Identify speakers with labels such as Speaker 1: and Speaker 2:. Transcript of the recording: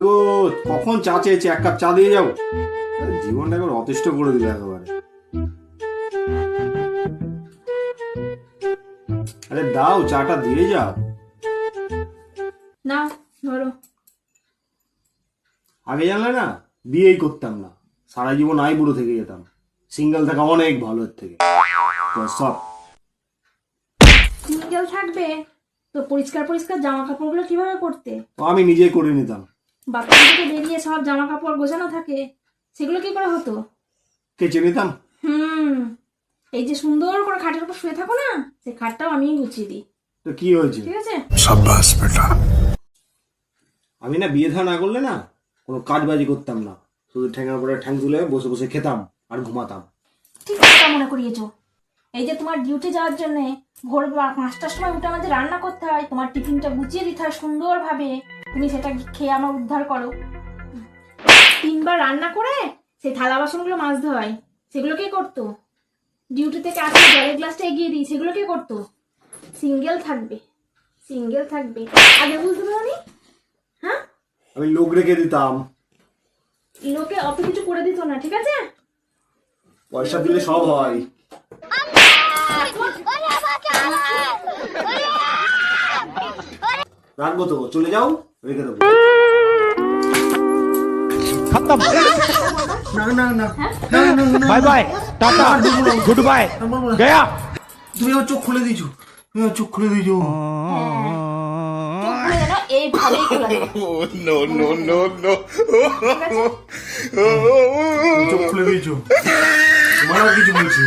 Speaker 1: তো কখন চা চেয়েছে এক কাপ চা দিয়ে যাও। জীবনটা একবার অতিষ্ঠ করে দিল একেবারে। আরে দাও চাটা দিয়ে যাও।
Speaker 2: না ধরো।
Speaker 1: আগে জানলে না বিয়েই করতাম না। সারা জীবন আই বুড়ো থেকে যেতাম। সিঙ্গেল থাকা অনেক ভালো এর থেকে। তো সব।
Speaker 2: সিঙ্গেল থাকবে? তো পরিষ্কার পরিষ্কার জামা কাপড়গুলো কীভাবে করতে
Speaker 1: তো আমি নিজেই করে নিতাম।
Speaker 2: বাথরুম থেকে বেরিয়ে সব জামা কাপড় গোছানো থাকে সেগুলো কি করে হতো?
Speaker 1: কেচে নিতাম
Speaker 2: হুম এই যে সুন্দর করে খাটের উপর শুয়ে থাকো না সেই খাটটাও আমিই গুছিয়ে দিই।
Speaker 1: তো কি হয়েছে?
Speaker 2: ঠিক আছে?
Speaker 1: আমি না বিয়ে থা না করলে না কোনো কাজবাজি করতাম না। শুধু ঠ্যাঙার পরে ঠ্যাং তুলে বসে বসে খেতাম আর ঘুমাতাম।
Speaker 2: ঠিক কথা মনে করিয়েছো। এই যে তোমার ডিউটি যাওয়ার জন্য ভোর পাঁচটার সময় উঠে আমাদের রান্না করতে হয় তোমার টিফিনটা গুছিয়ে দিতে হয় সুন্দরভাবে। তুমি সেটা খেয়ে আমার উদ্ধার করো। তিনবার রান্না করে সেই থালা বাসনগুলো মাজতে হয়। সেগুলো কে করতো? ডিউটি থেকে আসলে জলের গ্লাসটা এগিয়ে দিই সেগুলো কে করতো? সিঙ্গেল থাকবে সিঙ্গেল থাকবে। আগে বুঝতে পারোনি হ্যাঁ?
Speaker 1: আমি লোক রেখে দিতাম।
Speaker 2: লোকে অত কিছু করে দিত না ঠিক আছে?
Speaker 1: পয়সা দিলে সব হয়। রাখব তো চলে যাও রেখে দেবো। না না না।
Speaker 3: Bye bye tata good bye. Gaya.
Speaker 1: তুমি আমার চোখ খুলে দিছো তুমি আমার চোখ খুলে
Speaker 2: দিছো হ্যাঁ। no no no
Speaker 1: no. চোখ খুলে দিছো তোমার কিছু বলছি।